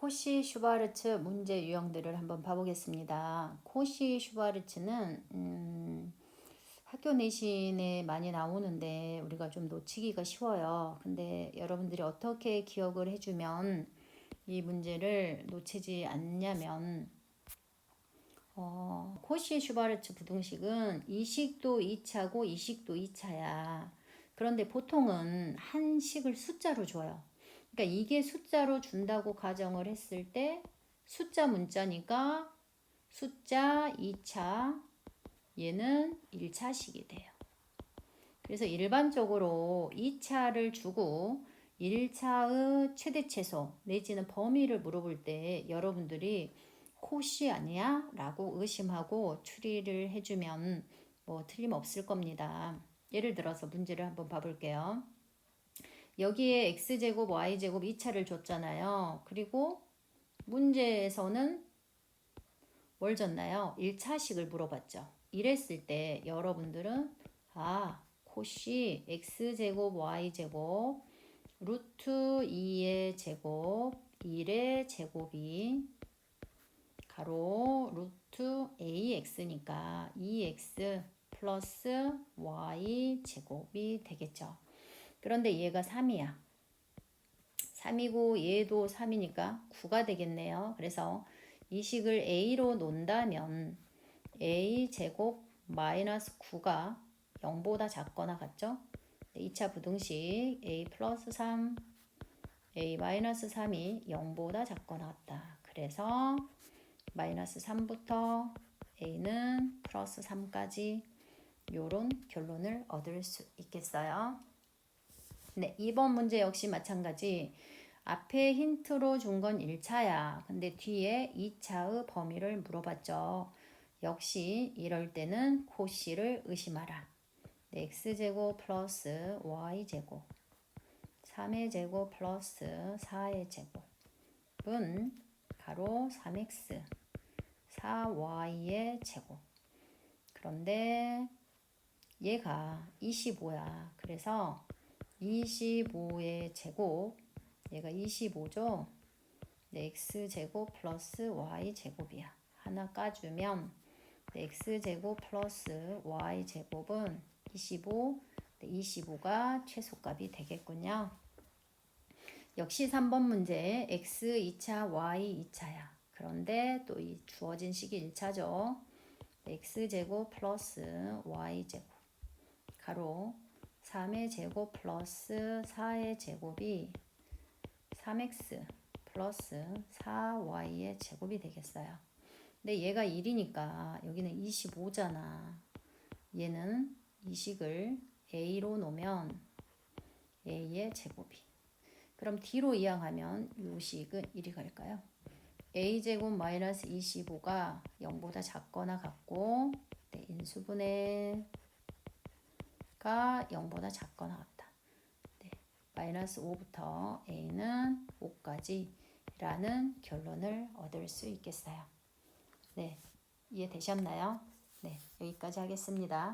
코시 슈바르츠 문제 유형들을 한번 봐보겠습니다. 코시 슈바르츠는 음, 학교 내신에 많이 나오는데 우리가 좀 놓치기가 쉬워요. 근데 여러분들이 어떻게 기억을 해주면 이 문제를 놓치지 않냐면 어, 코시 슈바르츠 부등식은 이식도 2차고 이식도 2차야. 그런데 보통은 한 식을 숫자로 줘요. 그러니까 이게 숫자로 준다고 가정을 했을 때 숫자 문자니까 숫자 2차 얘는 1차식이 돼요. 그래서 일반적으로 2차를 주고 1차의 최대 최소 내지는 범위를 물어볼 때 여러분들이 코시 아니야? 라고 의심하고 추리를 해주면 뭐 틀림없을 겁니다. 예를 들어서 문제를 한번 봐볼게요. 여기에 x제곱, y제곱 2차를 줬잖아요. 그리고 문제에서는 뭘 줬나요? 1차식을 물어봤죠. 이랬을 때 여러분들은 아, 코시 x제곱, y제곱 루트 2의 제곱 1의 제곱이 가로 루트 ax니까 2x 플러스 y 제곱이 되겠죠. 그런데 얘가 3이야. 3이고 얘도 3이니까 9가 되겠네요. 그래서 이 식을 a로 놓는다면 a 제곱 마이너스 9가 0보다 작거나 같죠? 2차 부등식 a 플러스 3 a 마이너스 3이 0보다 작거나 같다. 그래서 마이너스 3부터 a는 플러스 3까지 요런 결론을 얻을 수 있겠어요. 네, 2번 문제 역시 마찬가지. 앞에 힌트로 준 건 1차야. 근데 뒤에 2차의 범위를 물어봤죠. 역시 이럴 때는 코시를 의심하라. 네, x제곱 플러스 y제곱 3의 제곱 플러스 4의 제곱은 가로 3x 4y의 제곱 그런데 얘가 25야. 그래서 25의 제곱 얘가 25죠. 네, x제곱 플러스 y제곱이야. 하나 까주면 네, x제곱 플러스 y제곱은 25, 네, 25가 최소값이 되겠군요. 역시 3번 문제 x 2차, y 2차야. 그런데 또 이 주어진 식이 1차죠. x제곱 플러스 y제곱 가로 3의 제곱 플러스 4의 제곱이 3x 플러스 4y의 제곱이 되겠어요. 근데 얘가 1이니까 여기는 25잖아. 얘는 이 식을 a로 놓으면 a의 제곱이. 그럼 d로 이항하면 이 식은 1이 갈까요? a제곱 마이너스 25가 0보다 작거나 같고 네, 인수분해 가 0보다 작거나 같다. 네, 마이너스 5부터 a는 5까지 라는 결론을 얻을 수 있겠어요. 네, 이해되셨나요? 네, 여기까지 하겠습니다.